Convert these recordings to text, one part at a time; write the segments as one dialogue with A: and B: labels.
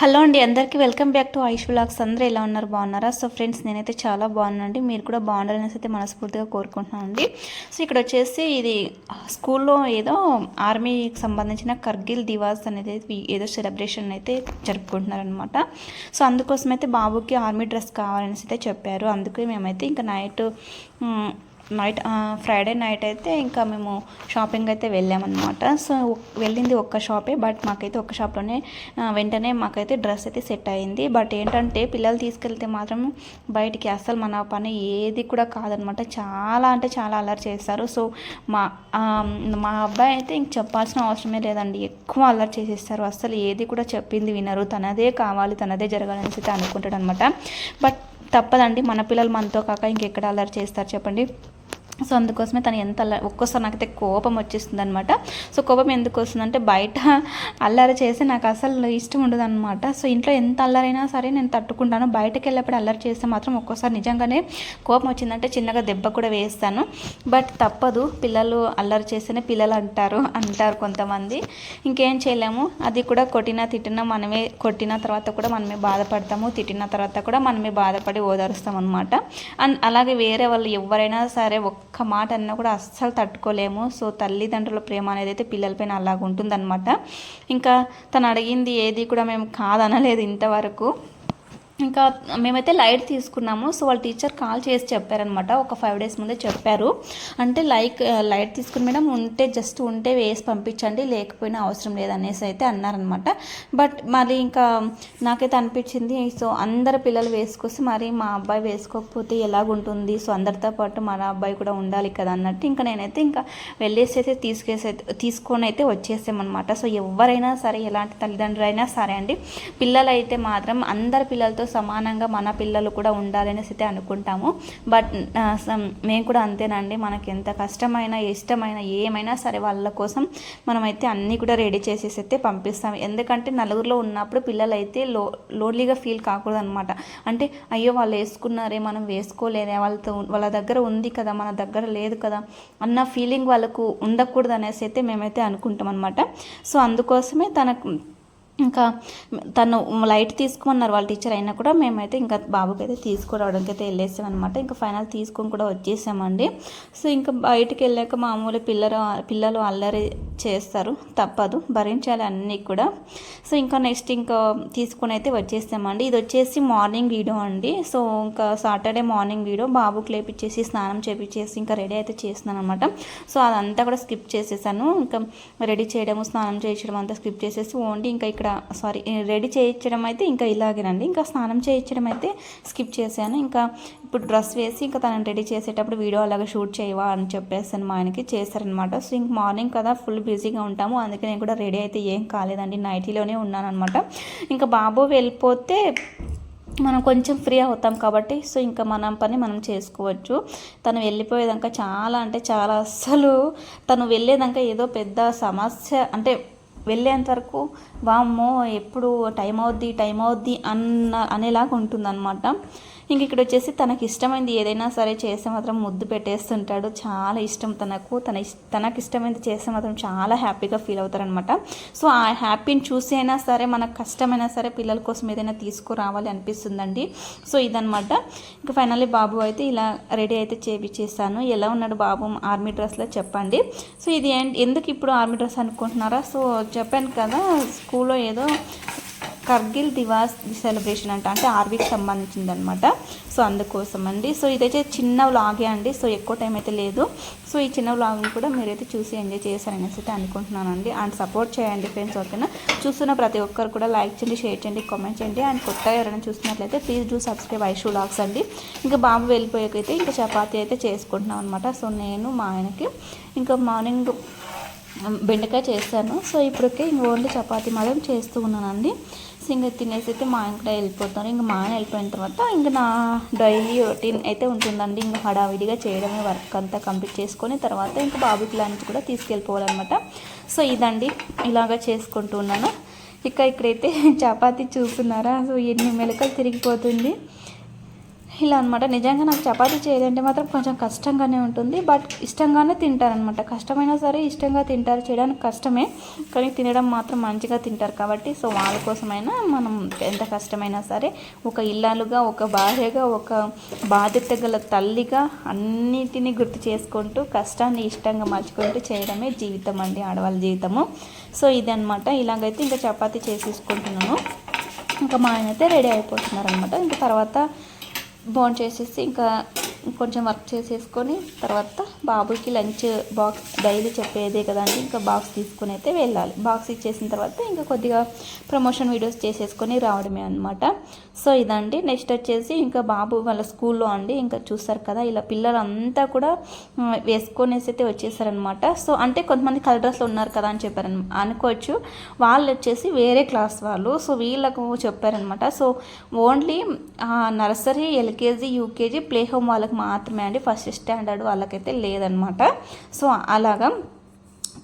A: Hello అండి అందరికీ welcome back to Aish blogs అందరూ ఎలా ఉన్నారు? బాగున్నారా? సో ఫ్రెండ్స్ నేనైతే చాలా బాగున్నానండి. మీరు కూడా బాగుండాలని అయితే మనస్ఫూర్తిగా కోరుకుంటున్నానండి. సో ఇక్కడ వచ్చేసి ఇది స్కూల్లో ఏదో ఆర్మీకి సంబంధించిన కర్గిల్ దివాస్ అనేది ఏదో సెలబ్రేషన్ అయితే జరుపుకుంటున్నారనమాట సో అందుకోసం అయితే బాబుకి ఆర్మీ డ్రెస్ కావాలనేసి అయితే చెప్పారు. అందుకే మేమైతే ఇంకా నైట్ నైట్ ఫ్రైడే నైట్ అయితే ఇంకా మేము షాపింగ్ అయితే వెళ్ళామన్నమాట. సో వెళ్ళింది ఒక్క షాపే బట్ మాకైతే ఒక్క షాప్లోనే వెంటనే మాకైతే డ్రెస్ అయితే సెట్ అయింది. బట్ ఏంటంటే పిల్లలు తీసుకెళ్తే మాత్రం బయటికి అస్సలు మన పని ఏది కూడా కాదనమాట చాలా అంటే చాలా అల్లరి చేస్తారు. సో మా మా అబ్బాయి అయితే ఇంక చెప్పాల్సిన అవసరమే లేదండి. ఎక్కువ అల్లరి చేసేస్తారు. అస్సలు ఏది కూడా చెప్పింది వినరు. తనదే కావాలి తనదే జరగాలని అయితే అనుకుంటాడు అనమాట బట్ తప్పదండి. మన పిల్లలు మనతో కాక ఇంకెక్కడ అల్లరి చేస్తారు చెప్పండి. సో అందుకోసమే తను ఎంత అల్ల ఒక్కోసారి నాకైతే కోపం వచ్చేస్తుంది అనమాట సో కోపం ఎందుకు వస్తుందంటే బయట అల్లరి చేసి నాకు అసలు ఇష్టం ఉండదు అనమాట సో ఇంట్లో ఎంత అల్లరైనా సరే నేను తట్టుకుంటాను. బయటకు వెళ్ళేప్పుడు అల్లరి చేస్తే మాత్రం ఒక్కోసారి నిజంగానే కోపం వచ్చిందంటే చిన్నగా దెబ్బ కూడా వేస్తాను. బట్ తప్పదు. పిల్లలు అల్లరి చేస్తేనే పిల్లలు అంటారు అంటారు కొంతమంది. ఇంకేం చేయలేము. అది కూడా కొట్టినా తిట్టినా మనమే కొట్టిన తర్వాత కూడా మనమే బాధపడతాము. తిట్టిన తర్వాత కూడా మనమే బాధపడి ఓదారుస్తాం అనమాట అండ్ అలాగే వేరే వాళ్ళు ఎవరైనా సరే ఒక్క మాట అన్నా కూడా అస్సలు తట్టుకోలేము. సో తల్లిదండ్రుల ప్రేమ అనేది అయితే పిల్లలపైన అలాగ ఉంటుందన్నమాట ఇంకా తను అడిగింది ఏది కూడా మేము కాదనలేదు ఇంతవరకు. ఇంకా మేమైతే లైట్ తీసుకున్నాము. సో వాళ్ళ టీచర్ కాల్ చేసి చెప్పారనమాట ఒక ఫైవ్ డేస్ ముందే చెప్పారు. అంటే లైక్ లైట్ తీసుకుని మేడం ఉంటే జస్ట్ ఉంటే వేసి పంపించండి లేకపోయినా అవసరం లేదనేసి అయితే అన్నారనమాట బట్ మరి ఇంకా నాకైతే అనిపించింది సో అందరు పిల్లలు వేసుకొస్తే మరి మా అబ్బాయి వేసుకోకపోతే ఎలాగుంటుంది? సో అందరితో పాటు మన అబ్బాయి కూడా ఉండాలి కదా అన్నట్టు ఇంకా నేనైతే ఇంకా వెళ్ళేసి అయితే తీసుకేసి తీసుకొని అయితే వచ్చేసామన్నమాట. సో ఎవరైనా సరే ఎలాంటి తల్లిదండ్రులైనా సరే అండి పిల్లలైతే మాత్రం అందరి పిల్లలతో సమానంగా మన పిల్లలు కూడా ఉండాలనేసి అయితే అనుకుంటాము. బట్ మేము కూడా అంతేనండి. మనకి ఎంత కష్టమైన ఇష్టమైన ఏమైనా సరే వాళ్ళ కోసం మనమైతే అన్నీ కూడా రెడీ చేసేసి అయితే పంపిస్తాం. ఎందుకంటే నలుగురిలో ఉన్నప్పుడు పిల్లలు అయితే లో లోన్లీగా ఫీల్ కాకూడదు అనమాట అంటే అయ్యో వాళ్ళు వేసుకున్నారే మనం వేసుకోలేదే వాళ్ళతో వాళ్ళ దగ్గర ఉంది కదా మన దగ్గర లేదు కదా అన్న ఫీలింగ్ వాళ్ళకు ఉండకూడదు అనేసి అయితే మేమైతే అనుకుంటాం అనమాట సో అందుకోసమే తనకు ఇంకా తను లైట్ తీసుకోమన్నారు వాళ్ళ టీచర్ అయినా కూడా మేమైతే ఇంకా బాబుకి అయితే తీసుకురావడానికి అయితే వెళ్ళేసాం అనమాట ఇంకా ఫైనల్ తీసుకొని కూడా వచ్చేసామండి. సో ఇంకా బయటికి వెళ్ళాక మామూలు పిల్లలు పిల్లలు అల్లరి చేస్తారు తప్పదు. భరించాలి అన్నీ కూడా. సో ఇంకా నెక్స్ట్ ఇంకా తీసుకొని అయితే వచ్చేసామండి. ఇది వచ్చేసి మార్నింగ్ వీడియో అండి. సో ఇంకా సాటర్డే మార్నింగ్ వీడియో. బాబుకి లేపిచ్చేసి స్నానం చేపించేసి ఇంకా రెడీ అయితే చేస్తున్నాను అనమాట సో అదంతా కూడా స్కిప్ చేసేసాను. ఇంకా రెడీ చేయడము స్నానం చేయించడం అంతా స్కిప్ చేసేసి ఓన్లీ ఇంకా ఇక్కడ సారీ రెడీ చేయించడం అయితే ఇంకా ఇలాగేనండి ఇంకా స్నానం చేయించడం అయితే స్కిప్ చేశాను. ఇంకా ఇప్పుడు డ్రెస్ వేసి ఇంకా తనని రెడీ చేసేటప్పుడు వీడియో అలాగే షూట్ చేయవా అని చెప్పేసాను మా ఆయనకి చేశారనమాట సో ఇంక మార్నింగ్ కదా ఫుల్ బిజీగా ఉంటాము. అందుకే నేను కూడా రెడీ అయితే ఏం కాలేదండి. నైటీలోనే ఉన్నాను అనమాట ఇంకా బాబు వెళ్ళిపోతే మనం కొంచెం ఫ్రీ అవుతాం కాబట్టి సో ఇంకా మనం పని మనం చేసుకోవచ్చు. తను వెళ్ళిపోయేదాకా చాలా అంటే చాలా అస్సలు తను వెళ్ళేదాకా ఏదో పెద్ద సమస్య అంటే వెళ్ళేంత వరకు వామ్మో ఎప్పుడు టైం అవుద్ది టైం అవుద్ది అన్న అనేలాగా ఉంటుందన్నమాట. ఇంక ఇక్కడ వచ్చేసి తనకి ఇష్టమైంది ఏదైనా సరే చేస్తే మాత్రం ముద్దు పెట్టేస్తుంటాడు. చాలా ఇష్టం తనకు. తన ఇష్ తనకి ఇష్టమైంది చేస్తే మాత్రం చాలా హ్యాపీగా ఫీల్ అవుతారనమాట సో ఆ హ్యాపీని చూసి అయినా సరే మనకు కష్టమైనా సరే పిల్లల కోసం ఏదైనా తీసుకురావాలి అనిపిస్తుందండి. సో ఇదనమాట ఇంకా ఫైనల్లీ బాబు అయితే ఇలా రెడీ అయితే చేపించేస్తాను ఎలా ఉన్నాడు బాబు ఆర్మీ డ్రెస్లో చెప్పండి. సో ఇది ఎందుకు ఇప్పుడు ఆర్మీ డ్రెస్ అనుకుంటున్నారా? సో చెప్పాను కదా స్కూల్లో ఏదో కర్గిల్ దివాస్ సెలబ్రేషన్ అంట. అంటే ఆర్వీకి సంబంధించింది అనమాట సో అందుకోసం అండి సో ఇదైతే చిన్న వ్లాగే అండి. సో ఎక్కువ టైం అయితే లేదు. సో ఈ చిన్న వ్లాగ్ని కూడా మీరైతే చూసి ఎంజాయ్ చేశారనేసి అయితే అనుకుంటున్నానండి. అండ్ సపోర్ట్ చేయండి ఫ్రెండ్స్ ఓకేనా చూస్తున్న ప్రతి ఒక్కరు కూడా లైక్ చేయండి షేర్ చేయండి కామెంట్ చేయండి. అండ్ కొత్తగా ఎవరైనా చూసినట్లయితే please do subscribe Aishu vlogs అండి. ఇంకా బాబు వెళ్ళిపోయాకైతే ఇంకా చపాతీ అయితే చేసుకుంటున్నాం అనమాట సో నేను మా ఆయనకి ఇంకా మార్నింగ్ బెండకాయ చేశాను. సో ఇప్పటికే ఇంక ఓన్లీ చపాతీ మాత్రం చేస్తూ ఉన్నానండి. సో ఇంకా తినేసి అయితే మా ఆయన కూడా వెళ్ళిపోతారు ఇంకా మా ఆయన వెళ్ళిపోయిన తర్వాత ఇంకా నా డైలీ రొటీన్ అయితే ఉంటుందండి. ఇంకా హడావిడిగా చేయడమే వర్క్ అంతా కంప్లీట్ చేసుకొని తర్వాత ఇంకా బాబుకి లంచ్ కూడా తీసుకెళ్ళిపోవాలన్నమాట. సో ఇదండి. ఇలాగా చేసుకుంటూ ఉన్నాను. ఇక ఇక్కడైతే చపాతీ చూస్తున్నారా? సో ఎన్ని మెలకలు తిరిగిపోతుంది. ఇలా అనమాట నిజంగా నాకు చపాతీ చేయాలంటే మాత్రం కొంచెం కష్టంగానే ఉంటుంది. బట్ ఇష్టంగానే తింటారనమాట. కష్టమైనా సరే ఇష్టంగా తింటారు. చేయడానికి కష్టమే. కానీ తినడం మాత్రం మంచిగా తింటారు కాబట్టి సో వాళ్ళ కోసమైనా మనం ఎంత కష్టమైనా సరే ఒక ఇల్లాలుగా ఒక భార్యగా ఒక బాధ్యత గల తల్లిగా అన్నిటినీ గుర్తు చేసుకుంటూ కష్టాన్ని ఇష్టంగా మర్చుకుంటూ చేయడమే జీవితం అండి ఆడవాళ్ళ జీవితము. సో ఇది అనమాట ఇలాగైతే ఇంకా చపాతీ చేసేసుకుంటున్నాను. ఇంకా మా ఆయన అయితే రెడీ అయిపోతున్నారనమాట. ఇంకా తర్వాత బోన్ చేసేసి ఇంకా కొంచెం వర్క్ చేసేసుకొని తర్వాత బాబుకి లంచ్ బాక్స్ డైలీ చెప్పేదే కదండి ఇంకా బాక్స్ తీసుకుని అయితే వెళ్ళాలి. బాక్స్ ఇచ్చేసిన తర్వాత ఇంకా కొద్దిగా ప్రమోషన్ వీడియోస్ చేసేసుకొని రావడమే అనమాట సో ఇదండి. నెక్స్ట్ వచ్చేసి ఇంకా బాబు వాళ్ళ స్కూల్లో అండి. ఇంకా చూస్తారు కదా ఇలా పిల్లలంతా కూడా వేసుకొనేసి అయితే వచ్చేసారనమాట సో అంటే కొంతమంది కలర్ డ్రెస్లో ఉన్నారు కదా అని చెప్పారు అనుకోవచ్చు. వాళ్ళు వచ్చేసి వేరే క్లాస్ వాళ్ళు. సో వీళ్ళకు చెప్పారనమాట so only nursery LKG UKG play home వాళ్ళకి మాత్రమే అండి. ఫస్ట్ స్టాండర్డ్ వాళ్ళకైతే లేదు. లేదనమాట. సో అలాగా.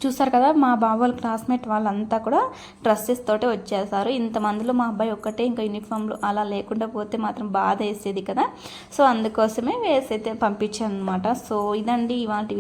A: చూసారు కదా మా బాబోళ్ళ వాళ్ళ క్లాస్మేట్ వాళ్ళంతా కూడా డ్రెస్సెస్ తోటే వచ్చేసారు. ఇంతమందిలో మా అబ్బాయి ఒక్కటే ఇంకా యూనిఫామ్లు అలా లేకుండా పోతే మాత్రం బాధ వేసేది కదా. సో అందుకోసమే వేసైతే పంపించాను అనమాట సో ఇదండి ఇవాటి